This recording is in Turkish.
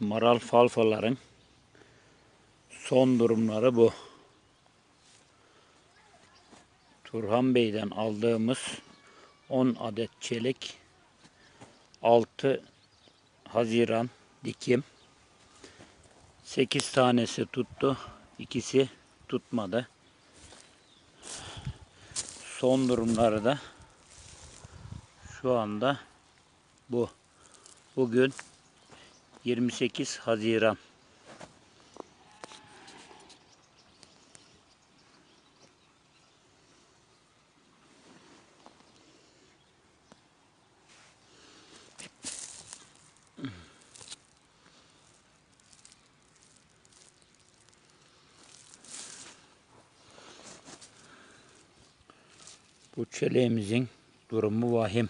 maral falfaların son durumları bu. Turhan Bey'den aldığımız 10 adet çelik 6 Haziran dikim 8 tanesi tuttu. ikisi tutmadı. Son durumları da şu anda bu. Bugün 28 Haziran. Bu çeleğimizin durumu vahim.